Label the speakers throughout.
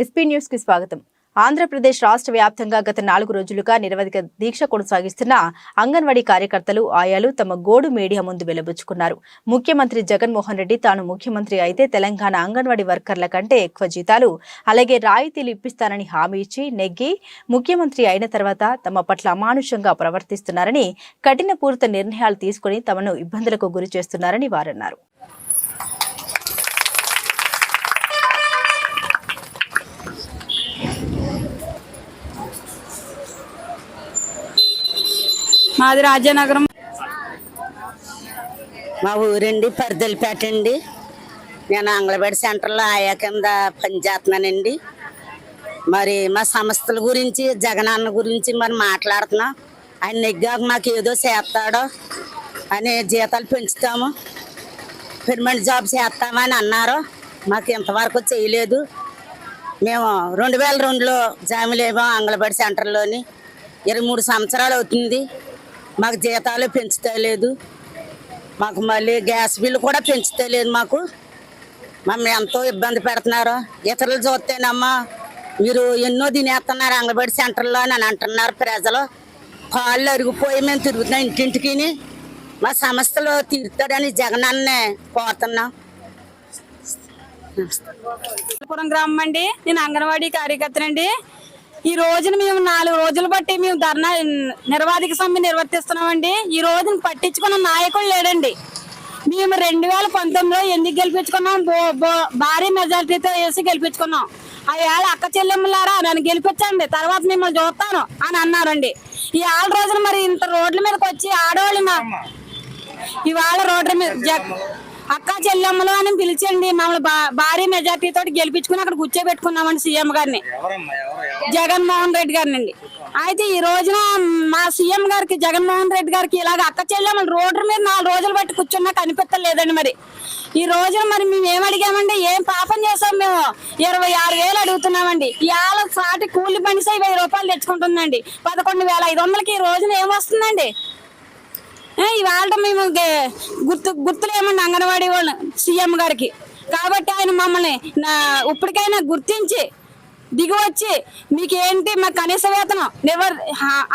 Speaker 1: SP న్యూస్కి స్వాగతం. ఆంధ్రప్రదేశ్ రాష్ట్ర వ్యాప్తంగా గత నాలుగు రోజులుగా నిరవధిక దీక్ష కొనసాగిస్తున్న అంగన్వాడీ కార్యకర్తలు ఆయాలు తమ గోడు మీడియా ముందు వెలబుచ్చుకున్నారు. ముఖ్యమంత్రి జగన్మోహన్ రెడ్డి తాను ముఖ్యమంత్రి అయితే తెలంగాణ అంగన్వాడీ వర్కర్ల కంటే ఎక్కువ జీతాలు అలాగే రాయితీలు ఇప్పిస్తానని హామీ ఇచ్చి నెగ్గి ముఖ్యమంత్రి అయిన తర్వాత తమ పట్ల అమానుషంగా ప్రవర్తిస్తున్నారని కఠినపూరిత నిర్ణయాలు తీసుకుని తమను ఇబ్బందులకు గురి చేస్తున్నారని వారన్నారు.
Speaker 2: మాది రాజానగరం.
Speaker 3: మా ఊరండి పరిదలిపేట అండి. నేను అంగళబడి సెంటర్లో ఆయా కింద పనిచేస్తున్నానండి మరి మా సంస్థల గురించి జగనన్న గురించి మరి మాట్లాడుతున్నాం. ఆయన నెగ్గాక మాకు ఏదో చేస్తాడో అని జీతాలు పెంచుతాము. పెర్మనెంట్ జాబ్ చేస్తామని అన్నారు మాకు ఇంతవరకు చేయలేదు. మేము రెండు వేల రెండులో జామిలేమో అంగళబడి సెంటర్లోని. ఇరవై మూడు సంవత్సరాలు అవుతుంది. మాకు జీతాలు పెంచుతలేదు మాకు మళ్ళీ గ్యాస్ బిల్లు కూడా పెంచుతలేదు మాకు. మమ్మల్ని ఎంతో ఇబ్బంది పెడుతున్నారు. ఇతరులు చూస్తేనమ్మా మీరు ఎన్నో తినేస్తున్నారు అంగన్వాడి సెంటర్లో అని అంటున్నారు ప్రజలు. కాళ్ళు అరిగిపోయి మేము తిరుగుతున్నాం ఇంటింటికి మా సమస్యలు తీరుతాడని జగనన్నే కోరుతున్నాం.
Speaker 2: పురం గ్రామం అండి. నేను అంగన్వాడీ కార్యకర్తనండి. ఈ రోజున మేము నాలుగు రోజులు బట్టి మేము ధర్నా నిర్వాధిక సమ్మె నిర్వర్తిస్తున్నామండి. ఈ రోజున పట్టించుకున్న నాయకుడు లేడండి మేము రెండు వేల పంతొమ్మిదిలో ఎందుకు గెలిపించుకున్నాం? భారీ మెజార్టీతో వేసి గెలిపించుకున్నాం. ఆ ఏళ్ళ అక్క చెల్లెమ్మలారా నన్ను గెలిపించండి తర్వాత మిమ్మల్ని చూస్తాను అని అన్నారండి. ఈ ఆరు రోజున మరి ఇంత రోడ్ల మీదకి వచ్చి ఆడవాళ్ళు మా- ఇవాళ రోడ్ల మీద అక్క చెల్లెమ్మలు అని పిలిచండి మమ్మల్ని భారీ మెజార్టీతో గెలిపించుకుని అక్కడ కూర్చోబెట్టుకున్నామండి సీఎం గారిని. జగన్మోహన్ రెడ్డి గారిని అండి అయితే ఈ రోజున మా సీఎం గారికి జగన్మోహన్ రెడ్డి గారికి ఇలాగ అక్క చెల్లెమ్మలు రోడ్డు మీద నాలుగు రోజులు బట్టి కూర్చున్నా కనిపెత్తలేదండి మరి. ఈ రోజున మరి మేము ఏం అడిగామండి? ఏం పాపం చేసాం మేము? ఇరవై ఆరు వేలు అడుగుతున్నామండి. ఇవాళ సాటి కూలి పనిసే వెయ్యి రూపాయలు తెచ్చుకుంటుందండి. పదకొండు వేల ఐదు వందలకి ఈ రోజున ఏమొస్తుందండి వస్తుందండి? ఇవాళ మేము గుర్తు గుర్తులేమండి అంగన్వాడీ వాళ్ళు సీఎం గారికి. కాబట్టి ఆయన మమ్మల్ని నా ఇప్పటికైనా గుర్తించి దిగివచ్చి మీకేంటి మీకు ఏంటి మా కనీస వేతనం? నివర్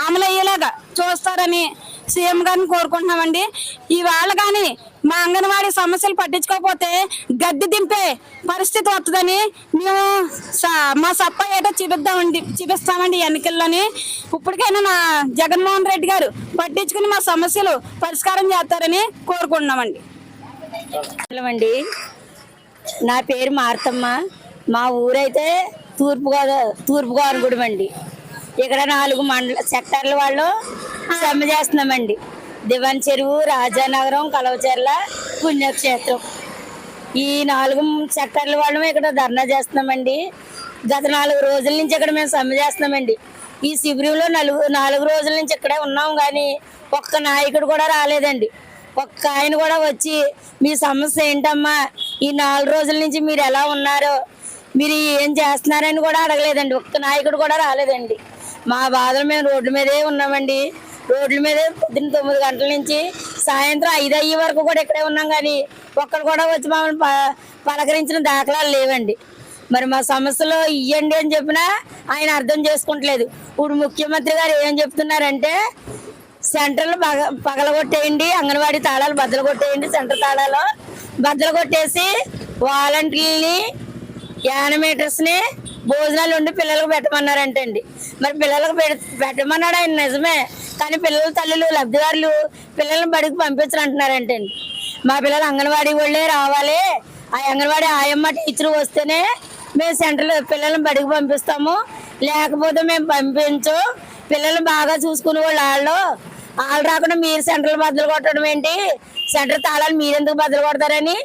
Speaker 2: అమలు అయ్యేలాగా చూస్తారని సీఎం గారిని కోరుకుంటున్నామండి. ఇవాళ కానీ మా అంగన్వాడీ సమస్యలు పట్టించుకోకపోతే గద్దె దింపే పరిస్థితి వస్తుందని మేము స- మా సప్ప ఏటో చూపిద్దామండి చూపిస్తామండి ఎన్నికల్లోని. ఇప్పటికైనా నా జగన్మోహన్ రెడ్డి గారు పట్టించుకుని మా సమస్యలు పరిష్కారం చేస్తారని కోరుకుంటున్నామండి.
Speaker 3: అండి నా పేరు మార్తమ్మ. మా ఊరైతే తూర్పు గోదావరి తూర్పు గోదావరిగూడెం అండి ఇక్కడ నాలుగు మండల సెక్టార్ల వాళ్ళు సమ్మె చేస్తున్నామండి. దివాన్ చెరువు రాజానగరం కలవచెర్ల పుణ్యక్షేత్రం. ఈ నాలుగు సెక్టార్ల వాళ్ళు ఇక్కడ ధర్నా చేస్తున్నామండి. గత నాలుగు రోజుల నుంచి ఇక్కడ మేము సమ్మె చేస్తున్నామండి. ఈ శిబిరంలో నలుగు నాలుగు రోజుల నుంచి ఇక్కడే ఉన్నాం కానీ ఒక్క నాయకుడు కూడా రాలేదండి. ఒక్క ఆయన కూడా వచ్చి మీ సమస్య ఏంటమ్మా? ఈ నాలుగు రోజుల నుంచి మీరు ఎలా ఉన్నారో? మీరు ఏం చేస్తున్నారని కూడా అడగలేదండి. ఒక్క నాయకుడు కూడా రాలేదండి. మా బాధలు మేము రోడ్ల మీదే ఉన్నామండి. రోడ్ల మీదే పొద్దున్న తొమ్మిది గంటల నుంచి సాయంత్రం ఐదు అయ్యే వరకు కూడా ఇక్కడే ఉన్నాం కానీ ఒక్కరు కూడా వచ్చి మమ్మల్ని ప- పలకరించిన దాఖలాలు లేవండి. మరి మా సమస్యలు ఇయ్యండి అని చెప్పినా ఆయన అర్థం చేసుకుంటలేదు. ఇప్పుడు ముఖ్యమంత్రి గారు ఏం చెప్తున్నారంటే సెంటర్లు పగ పగలగొట్టేయండి అంగన్వాడీ తాళాలు బద్దలు కొట్టేయండి సెంటర్ తాళాలు బద్దలు కొట్టేసి వాలంటీర్ని యానిమేటర్స్ని భోజనాలు ఉండి పిల్లలకు పెట్టమన్నారంటండి. మరి పిల్లలకు పెడ- పెట్టమన్నాడు ఆయన నిజమే. కానీ పిల్లల తల్లులు లబ్ధిదారులు పిల్లల్ని బడికి పంపించరు అంటున్నారంటండి మా పిల్లలు అంగన్వాడీ వాళ్ళే రావాలి. ఆ అంగన్వాడీ ఆయమ్మ టీచర్ వస్తేనే మేము సెంటర్లో పిల్లల్ని బడికి పంపిస్తాము. లేకపోతే మేము పంపించు. పిల్లలు బాగా చూసుకునే వాళ్ళు వాళ్ళు వాళ్ళు రాకుండా మీరు సెంటర్లు బద్దలు కొట్టడం ఏంటి? సెంటర్ తాళాలు మీరెందుకు బద్దలు కొడతారని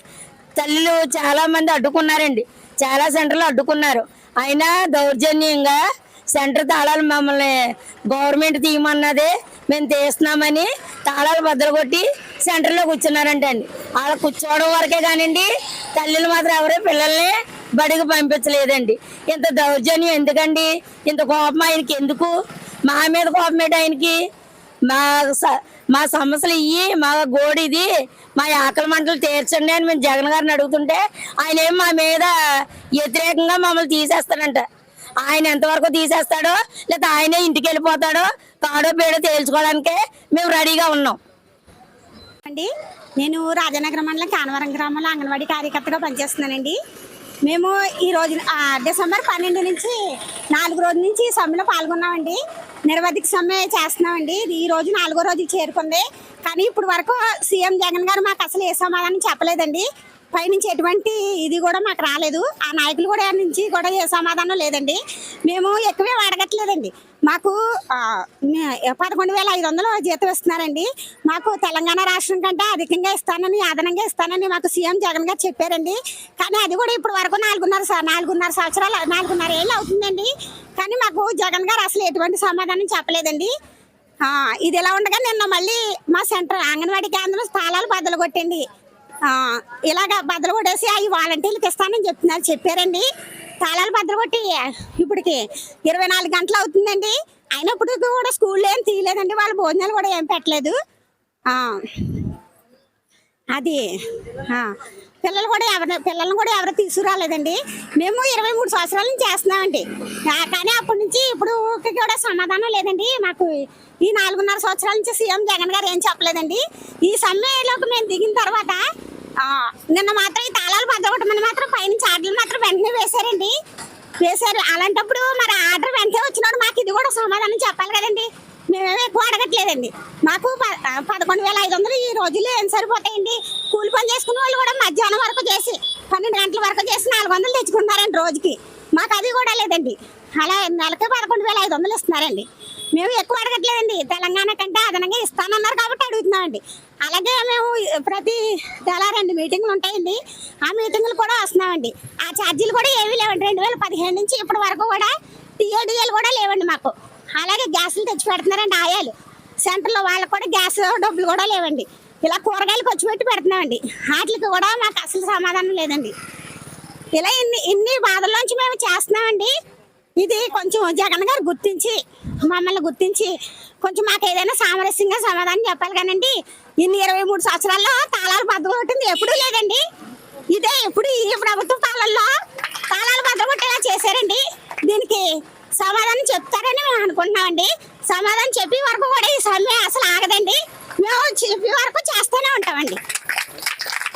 Speaker 3: తల్లులు చాలా మంది అడ్డుకున్నారండి. చాలా సెంటర్లు అడ్డుకున్నారు. అయినా దౌర్జన్యంగా సెంటర్ తాళాలు మమ్మల్ని గవర్నమెంట్ తీయమన్నదే మేము తీస్తున్నామని తాళాలు బద్దలు సెంటర్లో కూర్చున్నారంటే అండి అలా కూర్చోవడం వరకే కానివ్వండి తల్లిలు మాత్రం ఎవరు పిల్లల్ని బడికి పంపించలేదండి. ఇంత దౌర్జన్యం ఎందుకండి? ఇంత కోపం ఆయనకి ఎందుకు? మా మీద కోపం ఏంటి ఆయనకి? మా స- మా సమస్యలు ఇయ్యి మా గోడిది మా ఆకలి మంటలు తీర్చండి అని మేము జగన్ గారిని అడుగుతుంటే ఆయన ఏం మా మీద వ్యతిరేకంగా మమ్మల్ని తీసేస్తాడంట ఆయన ఎంతవరకు తీసేస్తాడో లేదా ఆయనే ఇంటికి వెళ్ళిపోతాడో తాడో పేడో తేల్చుకోవడానికే మేము రెడీగా ఉన్నాం.
Speaker 4: అండి నేను రాజనగరం మండలం కానవరం గ్రామంలో అంగన్వాడీ కార్యకర్తగా పనిచేస్తున్నానండి. మేము ఈ రోజు డిసెంబర్ పన్నెండు నుంచి నాలుగు రోజుల నుంచి ఈ సమ్మెలో పాల్గొన్నామండి. నిరవధిక సమ్మె చేస్తున్నామండి. ఇది ఈ రోజు నాలుగో రోజు చేరుకుంది. కానీ ఇప్పుడు వరకు సీఎం జగన్ గారు మాకు అసలు ఏ సమాధానం చెప్పలేదండి. పైనుంచి ఎటువంటి ఇది కూడా మాకు రాలేదు. ఆ నాయకులు కూడా నుంచి కూడా ఏ సమాధానం లేదండి. మేము ఎక్కువే అడగట్లేదండి మాకు పదకొండు వేల ఐదు వందలు జీతం ఇస్తున్నారండి. మాకు తెలంగాణ రాష్ట్రం కంటే అధికంగా ఇస్తానని అదనంగా ఇస్తానని మాకు సీఎం జగన్ గారు చెప్పారండి. కానీ అది కూడా ఇప్పుడు వరకు నాలుగున్నర స- నాలుగున్నర సంవత్సరాలు నాలుగున్నర ఏళ్ళు అవుతుందండి. కానీ మాకు జగన్ గారు అసలు ఎటువంటి సమాధానం చెప్పలేదండి. ఇది ఎలా ఉండగా నిన్న మళ్ళీ మా సెంటర్ అంగన్వాడీ కేంద్రం స్థలాలు బద్దలు కొట్టండి ఇలాగ బద్దలు కొట్టేసి అవి వాలంటీర్లకు ఇస్తానని చెప్తున్నారు. చెప్పారండి. తాళాలు బద్దలు కొట్టి ఇప్పటికి ఇరవై నాలుగు గంటలు అవుతుందండి. అయినప్పుడు కూడా స్కూల్లో ఏం తీయలేదండి. వాళ్ళ భోజనాలు కూడా ఏం పెట్టలేదు. అది. పిల్లలు కూడా ఎవరు పిల్లల్ని కూడా ఎవరు తీసుకురాలేదండి. మేము ఇరవై మూడు సంవత్సరాల నుంచి చేస్తున్నామండి. కానీ అప్పటి నుంచి ఇప్పుడు కూడా సమాధానం లేదండి. మాకు ఈ నాలుగున్నర సంవత్సరాల నుంచి సీఎం జగన్ గారు ఏం చెప్పలేదండి. ఈ సమ్మెలోకి మేము దిగిన తర్వాత నిన్న మాత్రం ఈ తాళాలు బద్దగొట్టమని మాత్రం పైన ఆర్డర్లు మాత్రం వెంటనే వేశారండి. వేశారు. అలాంటప్పుడు మరి ఆర్డర్ వెంటనే వచ్చినప్పుడు మాకు ఇది కూడా సమాధానం చెప్పాలి కదండి. మేమేమి ఎక్కువ అడగట్లేదండి. మాకు ప- పదకొండు వేల ఐదు రోజులు రోజుల్లో ఏం సరిపోతాయండి? కూలి పని చేసుకున్న వాళ్ళు కూడా మధ్యాహ్నం వరకు చేసి పన్నెండు గంటల వరకు చేసి నాలుగు వందలు తెచ్చుకుంటున్నారండి రోజుకి. మాకు అది కూడా లేదండి. అలా నెలకి పదకొండు వేల ఐదు వందలు ఇస్తున్నారండి. మేము ఎక్కువ అడగట్లేదండి. తెలంగాణ కంటే అదనంగా ఇస్తానన్నారు కాబట్టి అడుగుతున్నామండి. అలాగే మేము ప్రతి నెల రెండు మీటింగ్లు ఉంటాయండి. ఆ మీటింగ్లు కూడా వస్తున్నామండి. ఆ ఛార్జీలు కూడా ఏమీ లేవండి. రెండు వేల పదిహేను నుంచి ఇప్పటి వరకు కూడా టీఏడిఎల్ కూడా లేవండి మాకు. అలాగే గ్యాసులు తెచ్చి పెడుతున్నారండి ఆయాలు. సెంటర్లో వాళ్ళకి కూడా గ్యాస్ డబ్బులు కూడా లేవండి. ఇలా కూరగాయలు ఖర్చు పెట్టి పెడుతున్నామండి. వాటికి కూడా మాకు అసలు సమాధానం లేదండి. ఇలా ఇన్ని ఇన్ని బాధల్లోంచి మేము చేస్తున్నామండి. ఇది కొంచెం జగన్ గారు గుర్తించి మమ్మల్ని గుర్తించి కొంచెం మాకు ఏదైనా సామరస్యంగా సమాధానం చెప్పాలి కానండి. ఇన్ని ఇరవై మూడు సంవత్సరాల్లో తాళాలు బద్దలు కొట్టింది ఎప్పుడూ లేదండి.